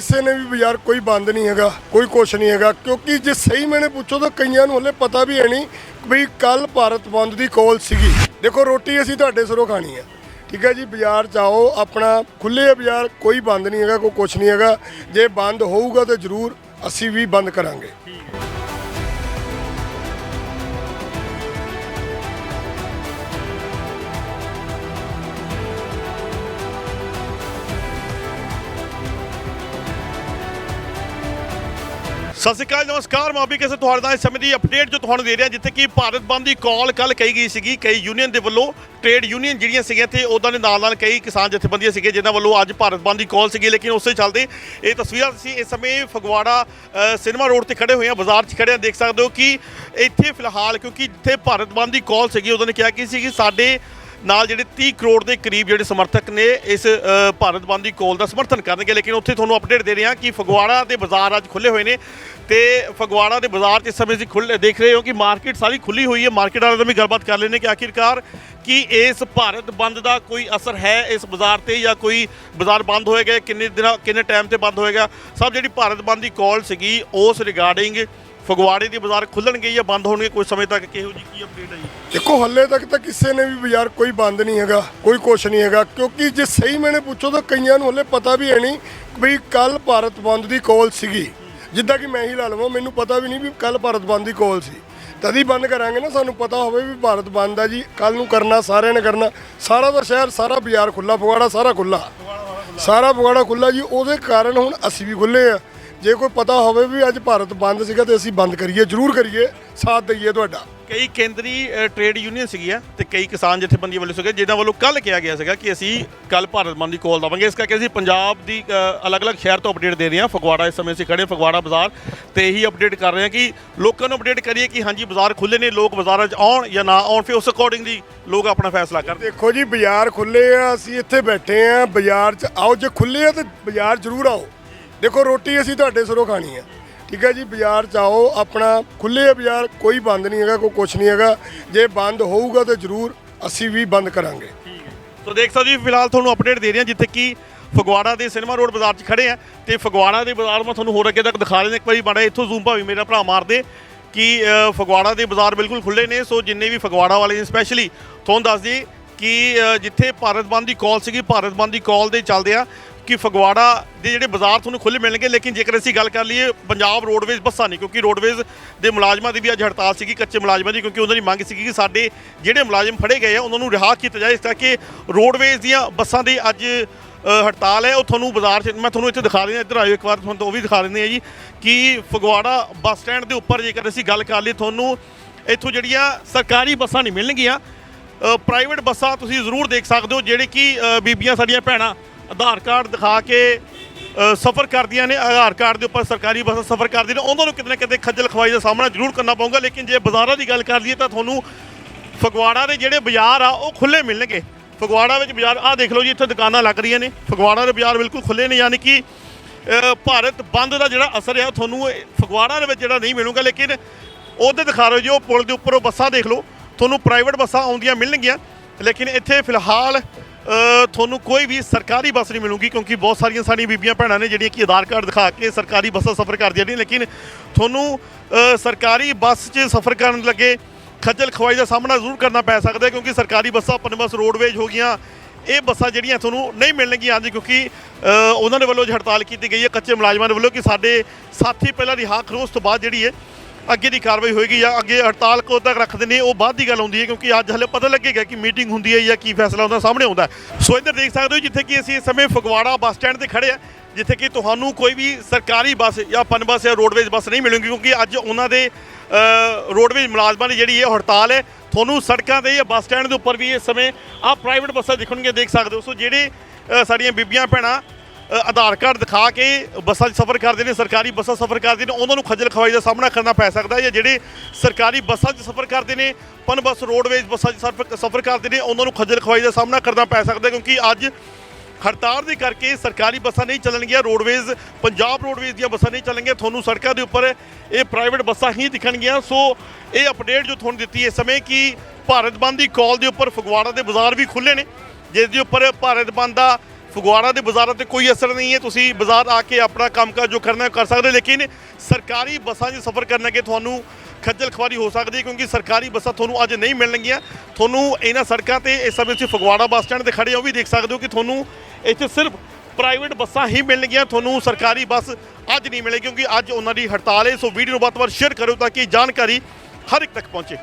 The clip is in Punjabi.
ਕਿਸੇ ਨੇ ਵੀ ਬਾਜ਼ਾਰ ਕੋਈ ਬੰਦ ਨਹੀਂ ਹੈਗਾ, ਕੋਈ ਕੁਛ ਨਹੀਂ ਹੈਗਾ, ਕਿਉਂਕਿ ਜੇ ਸਹੀ ਮੈਨੇ ਪੁੱਛੋ ਤਾਂ ਕਈਆਂ ਨੂੰ ਹਲੇ ਪਤਾ ਵੀ ਹੈ ਨਹੀਂ ਵੀ ਕੱਲ ਭਾਰਤ ਬੰਦ ਦੀ ਕਾਲ ਸੀਗੀ। ਦੇਖੋ, ਰੋਟੀ ਅਸੀਂ ਤੁਹਾਡੇ ਸਿਰੋਂ ਖਾਣੀ ਹੈ। ਠੀਕ ਹੈ ਜੀ, ਬਾਜ਼ਾਰ ਚ ਆਓ, ਆਪਣਾ ਖੁੱਲੇ ਬਾਜ਼ਾਰ, ਕੋਈ ਬੰਦ ਨਹੀਂ ਹੈਗਾ, ਕੋਈ ਕੁਛ ਨਹੀਂ ਹੈਗਾ। ਜੇ ਬੰਦ ਹੋਊਗਾ ਤਾਂ ਜ਼ਰੂਰ ਅਸੀਂ ਵੀ ਬੰਦ ਕਰਾਂਗੇ। ਸਤਿ ਸ਼੍ਰੀ ਅਕਾਲ, ਨਮਸਕਾਰ। ਮਾਬੀ ਕਿਸੇ ਤੁਹਾਡੇ ਨਾਲ ਇਸ ਸਮੇਂ ਦੀ ਅਪਡੇਟ ਜੋ ਤੁਹਾਨੂੰ ਦੇ ਰਿਹਾ, ਜਿੱਥੇ ਕਿ ਭਾਰਤ ਬੰਦ ਦੀ ਕਾਲ ਕੱਲ ਕਹੀ ਗਈ ਸੀਗੀ, ਕਈ ਯੂਨੀਅਨ ਦੇ ਵੱਲੋਂ ਟ੍ਰੇਡ ਯੂਨੀਅਨ ਜਿਹੜੀਆਂ ਸੀਗੀਆਂ ਤੇ ਉਹਨਾਂ ਦੇ ਨਾਲ ਨਾਲ ਕਈ ਕਿਸਾਨ ਜਥੇਬੰਦੀਆਂ ਸੀਗੇ, ਜਿਨ੍ਹਾਂ ਵੱਲੋਂ ਅੱਜ ਭਾਰਤ ਬੰਦ ਦੀ ਕਾਲ ਸੀਗੀ। ਲੇਕਿਨ ਉਸੇ ਚੱਲਦੇ ਇਹ ਤਸਵੀਰਾਂ ਤੁਸੀਂ ਇਸ ਸਮੇਂ ਫਗਵਾੜਾ ਸਿਨੇਮਾ ਰੋਡ ਤੇ ਖੜੇ ਹੋਏ ਆ, ਬਾਜ਼ਾਰ 'ਚ ਖੜੇ ਆ, ਦੇਖ ਸਕਦੇ ਹੋ ਕਿ ਇੱਥੇ ਫਿਲਹਾਲ, ਕਿਉਂਕਿ ਜਿੱਥੇ ਭਾਰਤ ਬੰਦ ਦੀ ਕਾਲ ਸੀਗੀ ਉਹਨਾਂ ਨੇ ਕਿਹਾ ਕਿ ਸੀ ਕਿ ਸਾਡੇ ਨਾਲ ਜਿਹੜੇ 30 ਕਰੋੜ ਦੇ ਕਰੀਬ ਜਿਹੜੇ ਸਮਰਥਕ ਨੇ ਇਸ ਭਾਰਤ ਬੰਦ ਦੀ ਕੋਲ ਦਾ ਸਮਰਥਨ ਕਰਨਗੇ, ਲੇਕਿਨ ਉੱਥੇ ਤੁਹਾਨੂੰ ਅਪਡੇਟ ਦੇ ਰਹੇ ਹਾਂ ਕਿ ਫਗਵਾੜਾ ਦੇ ਬਾਜ਼ਾਰ ਅੱਜ ਖੁੱਲੇ ਹੋਏ ਨੇ ਤੇ ਫਗਵਾੜਾ ਦੇ ਬਾਜ਼ਾਰ 'ਚ ਇਸ ਸਮੇਂ ਤੁਸੀਂ ਖੁੱਲੇ ਦੇਖ ਰਹੇ ਹੋ ਕਿ ਮਾਰਕੀਟ ਸਾਰੀ ਖੁੱਲੀ ਹੋਈ ਹੈ। ਮਾਰਕੀਟ ਵਾਲਿਆਂ ਨਾਲ ਵੀ ਗੱਲਬਾਤ ਕਰ ਲੈਣੇ ਕਿ ਆਖਿਰਕਾਰ ਕਿ ਇਸ ਭਾਰਤ ਬੰਦ ਦਾ ਕੋਈ ਅਸਰ ਹੈ ਇਸ ਬਾਜ਼ਾਰ ਤੇ ਜਾਂ ਕੋਈ ਬਾਜ਼ਾਰ ਬੰਦ ਹੋਏਗਾ ਕਿੰਨੇ ਦਿਨਾਂ, ਕਿੰਨੇ ਟਾਈਮ ਤੇ ਬੰਦ ਹੋਏਗਾ? ਸਭ ਜਿਹੜੀ ਭਾਰਤ ਬੰਦ ਦੀ ਕਾਲ ਸੀਗੀ, ਉਸ ਰਿਗਾਰਡਿੰਗ ਫਗਵਾੜੇ ਦੀ ਬਾਜ਼ਾਰ ਖੁੱਲਣਗੇ ਜਾਂ ਬੰਦ ਹੋਣਗੇ? ਕੁਝ ਸਮੇਂ ਤੱਕ ਕਿਹੋ ਜੀ ਕੀ ਅਪਡੇਟ ਹੈ ਜੀ? ਦੇਖੋ, ਹੱਲੇ ਤੱਕ ਤਾਂ ਕਿਸੇ ਨੇ ਵੀ ਬਾਜ਼ਾਰ ਕੋਈ ਬੰਦ ਨਹੀਂ ਹੈਗਾ, ਕੋਈ ਕੁਛ ਨਹੀਂ ਹੈਗਾ, ਕਿਉਂਕਿ ਜੇ ਸਹੀ ਮੈਨੇ ਪੁੱਛੋ ਤਾਂ ਕਈਆਂ ਨੂੰ ਹਲੇ ਪਤਾ ਵੀ ਹੈ ਨਹੀਂ ਵੀ ਕੱਲ ਭਾਰਤ ਬੰਦ ਦੀ ਕਾਲ ਸੀਗੀ। ਜਿੱਦਾਂ ਕਿ ਮੈਂ ਹੀ ਲਾ ਲਵਾਂ, ਮੈਨੂੰ ਪਤਾ ਵੀ ਨਹੀਂ ਵੀ ਕੱਲ ਭਾਰਤ ਬੰਦ ਦੀ ਕਾਲ ਸੀ। ਤਦ ਹੀ ਬੰਦ ਕਰਾਂਗੇ ਨਾ, ਸਾਨੂੰ ਪਤਾ ਹੋਵੇ ਵੀ ਭਾਰਤ ਬੰਦ ਆ ਜੀ, ਕੱਲ ਨੂੰ ਕਰਨਾ, ਸਾਰਿਆਂ ਨੇ ਕਰਨਾ। ਸਾਰਾ ਦਾ ਸ਼ਹਿਰ, ਸਾਰਾ ਬਾਜ਼ਾਰ ਖੁੱਲਾ ਫਗਵਾੜਾ ਸਾਰਾ ਖੁੱਲਾ ਸਾਰਾ ਫਗਵਾੜਾ ਖੁੱਲਾ ਜੀ, ਉਹਦੇ ਕਾਰਨ ਹੁਣ ਅਸੀਂ ਵੀ ਖੁੱਲੇ ਆ। ਜੇ ਕੋਈ ਪਤਾ ਹੋਵੇ ਵੀ ਅੱਜ ਭਾਰਤ ਬੰਦ ਸੀਗਾ ਤੇ ਅਸੀਂ ਬੰਦ ਕਰੀਏ ਜ਼ਰੂਰ ਕਰੀਏ ਸਾਥ ਦਈਏ ਤੁਹਾਡਾ। ਕਈ ਕੇਂਦਰੀ ਅ, ਟ੍ਰੇਡ ਯੂਨੀਅਨ ਸੀਗੀਆਂ ਤੇ ਕਈ ਕਿਸਾਨ ਜਥੇਬੰਦੀਆਂ ਵੱਲੋਂ ਸੀਗੇ ਜਿਨ੍ਹਾਂ ਵੱਲੋਂ ਕੱਲ ਕਿਹਾ ਗਿਆ ਸੀਗਾ ਕਿ ਅਸੀਂ ਕੱਲ ਭਾਰਤ ਬੰਦ ਦੀ ਕਾਲ ਦਵਾਂਗੇ। ਇਸ ਕਰਕੇ ਅਸੀਂ ਪੰਜਾਬ ਦੀ ਅ, ਅਲੱਗ-ਅਲੱਗ ਸ਼ਹਿਰ ਤੋਂ ਅਪਡੇਟ ਦੇ ਰਹੇ ਹਾਂ। ਫਗਵਾੜਾ ਇਸ ਸਮੇਂ ਅਸੀਂ ਖੜੇ ਹਾਂ ਫਗਵਾੜਾ ਬਾਜ਼ਾਰ ਤੇ ਇਹੀ ਅਪਡੇਟ ਕਰ ਰਹੇ ਹਾਂ ਕਿ ਲੋਕਾਂ ਨੂੰ ਅਪਡੇਟ ਕਰੀਏ ਕਿ ਹਾਂਜੀ ਬਾਜ਼ਾਰ ਖੁੱਲੇ ਨੇ ਲੋਕ ਬਾਜ਼ਾਰਾਂ 'ਚ ਆਉਣ ਜਾਂ ਨਾ ਆਉਣ ਫਿਰ ਉਸ ਅਕੋਰਡਿੰਗਲੀ ਲੋਕ ਆਪਣਾ ਫੈਸਲਾ ਕਰਨ। ਦੇਖੋ ਜੀ ਬਾਜ਼ਾਰ ਖੁੱਲੇ ਆ ਅਸੀਂ ਇੱਥੇ ਬੈਠੇ ਆ ਬਾਜ਼ਾਰ 'ਚ ਆਓ ਜੇ ਖੁੱਲੇ ਆ ਤੇ ਬਾਜ਼ਾਰ ਜ਼ਰੂਰ ਆਓ। ਦੇਖੋ, ਰੋਟੀ ਅਸੀਂ ਤੁਹਾਡੇ ਸਿਰੋਂ ਖਾਣੀ ਹੈ ਠੀਕ ਹੈ ਜੀ, ਬਾਜ਼ਾਰ 'ਚ ਆਓ ਆਪਣਾ ਖੁੱਲੇ ਆ ਬਾਜ਼ਾਰ, ਕੋਈ ਬੰਦ ਨਹੀਂ ਹੈਗਾ, ਕੋਈ ਕੁਛ ਨਹੀਂ ਹੈਗਾ। ਜੇ ਬੰਦ ਹੋਊਗਾ ਤਾਂ ਜ਼ਰੂਰ ਅਸੀਂ ਵੀ ਬੰਦ ਕਰਾਂਗੇ। ਸੋ ਦੇਖ ਸਕਦੇ ਹੋ, ਫਿਲਹਾਲ ਤੁਹਾਨੂੰ ਅਪਡੇਟ ਦੇ ਰਹੇ ਹਾਂ, ਜਿੱਥੇ ਕਿ ਫਗਵਾੜਾ ਦੇ ਸਿਨੇਮਾ ਰੋਡ ਬਾਜ਼ਾਰ 'ਚ ਖੜੇ ਆ ਤੇ ਫਗਵਾੜਾ ਦੇ ਬਾਜ਼ਾਰ ਮੈਂ ਤੁਹਾਨੂੰ ਹੋਰ ਅੱਗੇ ਤੱਕ ਦਿਖਾ ਲੈਂਦਾ ਇੱਕ ਵਾਰੀ ਮਾੜਾ ਇੱਥੋਂ ਜ਼ੂਮ ਭਾਵੇਂ ਮੇਰਾ ਭਰਾ ਮਾਰਦੇ ਕਿ ਫਗਵਾੜਾ ਦੇ ਬਾਜ਼ਾਰ ਬਿਲਕੁਲ ਖੁੱਲੇ ਨੇ। ਸੋ ਜਿੰਨੇ ਵੀ ਫਗਵਾੜਾ ਵਾਲੇ ਨੇ ਸਪੈਸ਼ਲੀ ਤੁਹਾਨੂੰ ਦੱਸ ਦਈਏ ਕਿ ਜਿੱਥੇ ਭਾਰਤ ਬੰਦ ਦੀ ਕਾਲ ਸੀਗੀ, ਭਾਰਤ ਬੰਦ ਦੀ ਕਾਲ ਦੇ ਚੱਲਦੇ ਆ ਕਿ ਫਗਵਾੜਾ ਦੇ ਜਿਹੜੇ ਬਾਜ਼ਾਰ ਤੁਹਾਨੂੰ ਖੁੱਲੇ ਮਿਲਣਗੇ, ਲੇਕਿਨ ਜੇਕਰ ਅਸੀਂ ਗੱਲ ਕਰ ਲਈਏ ਪੰਜਾਬ ਰੋਡਵੇਜ਼ ਬੱਸਾਂ ਨਹੀਂ ਕਿਉਂਕਿ ਰੋਡਵੇਜ਼ ਦੇ ਮੁਲਾਜ਼ਮਾਂ ਦੀ ਵੀ ਅੱਜ ਹੜਤਾਲ ਸੀਗੀ, ਕੱਚੇ ਮੁਲਾਜ਼ਮਾਂ ਦੀ, ਕਿਉਂਕਿ ਉਹਨਾਂ ਦੀ ਮੰਗ ਸੀਗੀ ਕਿ ਸਾਡੇ ਜਿਹੜੇ ਮੁਲਾਜ਼ਮ ਫੜੇ ਗਏ ਆ, ਉਹਨਾਂ ਨੂੰ ਰਿਹਾ ਕੀਤਾ ਜਾਏ, ਇਸ ਕਰਕੇ ਰੋਡਵੇਜ਼ ਦੀਆਂ ਬੱਸਾਂ ਦੀ ਅੱਜ ਹੜਤਾਲ ਹੈ, ਉਹ ਤੁਹਾਨੂੰ ਬਾਜ਼ਾਰ 'ਚ, ਮੈਂ ਤੁਹਾਨੂੰ ਇੱਥੇ ਦਿਖਾ ਦਿੰਦਾ, ਇੱਧਰ ਆਇਓ ਇੱਕ ਵਾਰ, ਤੁਹਾਨੂੰ ਉਹ ਵੀ ਦਿਖਾ ਦਿੰਦੇ ਆ ਜੀ, ਕਿ ਫਗਵਾੜਾ ਬੱਸ ਸਟੈਂਡ ਦੇ ਉੱਪਰ ਜੇਕਰ ਅਸੀਂ ਗੱਲ ਕਰ ਲਈ ਤੁਹਾਨੂੰ ਇੱਥੋਂ ਜਿਹੜੀਆਂ ਸਰਕਾਰੀ ਬੱਸਾਂ ਨਹੀਂ ਮਿਲਣਗੀਆਂ ਪ੍ਰਾਈਵੇਟ ਬੱਸਾਂ ਤੁਸੀਂ ਜ਼ਰੂਰ ਦੇਖ ਸਕਦੇ ਹੋ, ਜਿਹੜੇ ਕਿ ਬੀਬੀਆਂ ਸਾਡੀਆਂ ਭੈਣਾਂ ਆਧਾਰ ਕਾਰਡ ਦਿਖਾ ਕੇ ਸਫ਼ਰ ਕਰਦੀਆਂ ਨੇ, ਆਧਾਰ ਕਾਰਡ ਦੇ ਉੱਪਰ ਸਰਕਾਰੀ ਬੱਸਾਂ ਸਫ਼ਰ ਕਰਦੀਆਂ ਨੇ, ਉਹਨਾਂ ਨੂੰ ਕਿਤੇ ਨਾ ਕਿਤੇ ਖੱਜਲ ਖਵਾਈ ਦਾ ਸਾਹਮਣਾ ਜ਼ਰੂਰ ਕਰਨਾ ਪਊਗਾ, ਲੇਕਿਨ ਜੇ ਬਾਜ਼ਾਰਾਂ ਦੀ ਗੱਲ ਕਰ ਲਈਏ ਤਾਂ ਤੁਹਾਨੂੰ ਫਗਵਾੜਾ ਦੇ ਜਿਹੜੇ ਬਾਜ਼ਾਰ ਆ, ਉਹ ਖੁੱਲੇ ਮਿਲਣਗੇ। ਫਗਵਾੜਾ ਵਿੱਚ ਬਾਜ਼ਾਰ, ਆਹ ਦੇਖ ਲਓ ਜੀ, ਇੱਥੇ ਦੁਕਾਨਾਂ ਲੱਗ ਰਹੀਆਂ ਨੇ। ਫਗਵਾੜਾ ਦੇ ਬਾਜ਼ਾਰ ਬਿਲਕੁਲ ਖੁੱਲੇ ਨੇ, ਯਾਨੀ ਕਿ ਭਾਰਤ ਬੰਦ ਦਾ ਜਿਹੜਾ ਅਸਰ ਹੈ ਉਹ ਤੁਹਾਨੂੰ ਇਹ ਫਗਵਾੜਾ ਦੇ ਵਿੱਚ ਜਿਹੜਾ ਨਹੀਂ ਮਿਲੂਗਾ, ਲੇਕਿਨ ਉਹਦੇ ਦਿਖਾ ਰਹੇ ਜੋ ਪੁਲ ਦੇ ਉੱਪਰ ਉਹ ਬੱਸਾਂ ਦੇਖ ਲਓ। ਤੁਹਾਨੂੰ ਪ੍ਰਾਈਵੇਟ ਬੱਸਾਂ ਆਉਂਦੀਆਂ ਮਿਲਣਗੀਆਂ, ਲੇਕਿਨ ਇੱਥੇ ਫਿਲਹਾਲ ਤੁਹਾਨੂੰ ਕੋਈ ਵੀ ਸਰਕਾਰੀ ਬੱਸ ਨਹੀਂ ਮਿਲੂਗੀ, ਕਿਉਂਕਿ ਬਹੁਤ ਸਾਰੀਆਂ ਸਾਡੀਆਂ ਬੀਬੀਆਂ ਭੈਣਾਂ ਨੇ ਜਿਹੜੀਆਂ ਕਿ ਆਧਾਰ ਕਾਰਡ ਦਿਖਾ ਕੇ ਸਰਕਾਰੀ ਬੱਸਾਂ ਸਫ਼ਰ ਕਰਦੀਆਂ ਨੇ, ਲੇਕਿਨ ਤੁਹਾਨੂੰ ਸਰਕਾਰੀ ਬੱਸ 'ਚ ਸਫ਼ਰ ਕਰਨ ਲੱਗੇ ਖੱਜਲ ਖਵਾਈ ਦਾ ਸਾਹਮਣਾ ਜ਼ਰੂਰ ਕਰਨਾ ਪੈ ਸਕਦਾ ਕਿਉਂਕਿ ਸਰਕਾਰੀ ਬੱਸਾਂ ਪਨ ਬੱਸ ਰੋਡਵੇਜ ਹੋ ਗਈਆਂ, ਇਹ ਬੱਸਾਂ ਜਿਹੜੀਆਂ ਤੁਹਾਨੂੰ ਨਹੀਂ ਮਿਲਣਗੀਆਂ ਹਾਂਜੀ ਕਿਉਂਕਿ ਉਹਨਾਂ ਦੇ ਵੱਲੋਂ ਜੋ ਹੜਤਾਲ ਕੀਤੀ ਗਈ ਹੈ, ਕੱਚੇ ਮੁਲਾਜ਼ਮਾਂ ਦੇ ਵੱਲੋਂ ਕਿ ਸਾਡੇ ਸਾਥੀ ਪਹਿਲਾਂ ਰਿਹਾ ਕਰੋ ਉਸ ਤੋਂ ਬਾਅਦ ਜਿਹੜੀ ਹੈ ਅੱਗੇ ਦੀ ਕਾਰਵਾਈ ਹੋਏਗੀ ਜਾਂ ਅੱਗੇ ਹੜਤਾਲ ਕੋ ਤੱਕ ਰੱਖਦੇ ਨੇ, ਉਹ ਬਾਅਦ ਦੀ ਗੱਲ ਹੁੰਦੀ ਹੈ ਕਿਉਂਕਿ ਅੱਜ ਹਲੇ ਪਤਾ ਲੱਗੇਗਾ ਕਿ ਮੀਟਿੰਗ ਹੁੰਦੀ ਹੈ ਜਾਂ ਕੀ ਫੈਸਲਾ ਹੁੰਦਾ ਸਾਹਮਣੇ ਆਉਂਦਾ ਸੋ ਇੱਧਰ ਦੇਖ ਸਕਦੇ ਹੋ ਜਿੱਥੇ ਕਿ ਅਸੀਂ ਇਸ ਸਮੇਂ ਫਗਵਾੜਾ ਬੱਸ ਸਟੈਂਡ ਤੇ ਖੜੇ ਆ ਜਿੱਥੇ ਕਿ ਤੁਹਾਨੂੰ ਕੋਈ ਵੀ ਸਰਕਾਰੀ ਬੱਸ ਜਾਂ ਪਨ ਬੱਸ ਜਾਂ ਰੋਡਵੇਜ਼ ਬੱਸ ਨਹੀਂ ਮਿਲੂਗੀ ਕਿਉਂਕਿ ਅੱਜ ਉਹਨਾਂ ਦੇ ਰੋਡਵੇਜ਼ ਮੁਲਾਜ਼ਮਾਂ ਦੀ ਜਿਹੜੀ ਇਹ ਹੜਤਾਲ ਹੈ, ਤੁਹਾਨੂੰ ਸੜਕਾਂ ਤੇ ਜਾਂ ਬੱਸ ਸਟੈਂਡ ਦੇ ਉੱਪਰ ਵੀ ਇਸ ਸਮੇਂ ਆਹ ਪ੍ਰਾਈਵੇਟ ਬੱਸਾਂ ਦਿਖਣਗੀਆਂ, ਦੇਖ ਸਕਦੇ ਹੋ। ਸੋ ਜਿਹੜੇ ਸਾਡੀਆਂ ਬੀਬੀਆਂ, ਭੈਣਾਂ ਆਧਾਰ ਕਾਰਡ ਦਿਖਾ ਕੇ ਬੱਸਾਂ 'ਚ ਸਫ਼ਰ ਕਰਦੇ ਨੇ, ਸਰਕਾਰੀ ਬੱਸਾਂ ਸਫ਼ਰ ਕਰਦੇ ਨੇ, ਉਹਨਾਂ ਨੂੰ ਖੱਜਲ ਖਵਾਈ ਦਾ ਸਾਹਮਣਾ ਕਰਨਾ ਪੈ ਸਕਦਾ ਜਾਂ ਜਿਹੜੇ ਸਰਕਾਰੀ ਬੱਸਾਂ 'ਚ ਸਫ਼ਰ ਕਰਦੇ ਨੇ, ਪਨ ਬੱਸ ਰੋਡਵੇਜ਼ ਬੱਸਾਂ 'ਚ ਸਫ਼ਰ- ਸਫ਼ਰ ਕਰਦੇ ਨੇ, ਉਹਨਾਂ ਨੂੰ ਖੱਜਲ ਖਵਾਈ ਦਾ ਸਾਹਮਣਾ ਕਰਨਾ ਪੈ ਸਕਦਾ ਕਿਉਂਕਿ ਅੱਜ ਹੜਤਾਲ ਦੇ ਕਰਕੇ ਸਰਕਾਰੀ ਬੱਸਾਂ ਨਹੀਂ ਚੱਲਣਗੀਆਂ ਰੋਡਵੇਜ਼ ਪੰਜਾਬ ਰੋਡਵੇਜ਼ ਦੀਆਂ ਬੱਸਾਂ ਨਹੀਂ ਚੱਲਣਗੀਆਂ। ਤੁਹਾਨੂੰ ਸੜਕਾਂ ਦੇ ਉੱਪਰ ਇਹ ਪ੍ਰਾਈਵੇਟ ਬੱਸਾਂ ਹੀ ਦਿਖਣਗੀਆਂ। ਸੋ ਇਹ ਅਪਡੇਟ ਜੋ ਤੁਹਾਨੂੰ ਦਿੱਤੀ ਇਸ ਸਮੇਂ ਕਿ ਭਾਰਤ ਬੰਦ ਦੀ ਕਾਲ ਦੇ ਉੱਪਰ ਫਗਵਾੜਾ ਦੇ ਬਾਜ਼ਾਰ ਵੀ ਖੁੱਲੇ ਨੇ, ਜਿਸ ਦੇ ਉੱਪਰ ਭਾਰਤ ਬੰਦ ਦਾ ਫਗਵਾੜਾ ਦੇ ਬਾਜ਼ਾਰਾਂ ਤੇ ਕੋਈ ਅਸਰ ਨਹੀਂ ਹੈ। ਤੁਸੀਂ ਬਾਜ਼ਾਰ ਆ ਕੇ ਆਪਣਾ ਕੰਮਕਾਜ ਜੋ ਕਰਨਾ ਹੈ ਕਰ ਸਕਦੇ ਹੋ। ਲੇਕਿਨ ਸਰਕਾਰੀ ਬੱਸਾਂ 'ਚ ਸਫ਼ਰ ਕਰਨ ਲੱਗੇ ਤੁਹਾਨੂੰ ਖੱਜਲ ਖਵਾਰੀ ਹੋ ਸਕਦੀ ਹੈ, ਕਿਉਂਕਿ ਸਰਕਾਰੀ ਬੱਸਾਂ ਤੁਹਾਨੂੰ ਅੱਜ ਨਹੀਂ ਮਿਲਣਗੀਆਂ। ਤੁਹਾਨੂੰ ਇਹਨਾਂ ਸੜਕਾਂ ਤੇ ਇਸ ਸਮੇਂ ਤੁਸੀਂ ਫਗਵਾੜਾ ਬੱਸ ਸਟੈਂਡ ਤੇ ਖੜੇ ਹੋ, ਉਹ ਵੀ ਦੇਖ ਸਕਦੇ ਹੋ ਕਿ ਤੁਹਾਨੂੰ ਇੱਥੇ ਸਿਰਫ ਪ੍ਰਾਈਵੇਟ ਬੱਸਾਂ ਹੀ ਮਿਲਣਗੀਆਂ, ਤੁਹਾਨੂੰ ਸਰਕਾਰੀ ਬੱਸ ਅੱਜ ਨਹੀਂ ਮਿਲੇਗੀ ਕਿਉਂਕਿ ਅੱਜ ਉਹਨਾਂ ਦੀ ਹੜਤਾਲ ਹੈ। ਸੋ ਵੀਡੀਓ ਨੂੰ ਵੱਧ ਤੋਂ ਵੱਧ ਸ਼ੇਅਰ ਕਰੋ ਤਾਂ ਕਿ ਜਾਣਕਾਰੀ ਹਰ ਇੱਕ ਤੱਕ ਪਹੁੰਚੇ।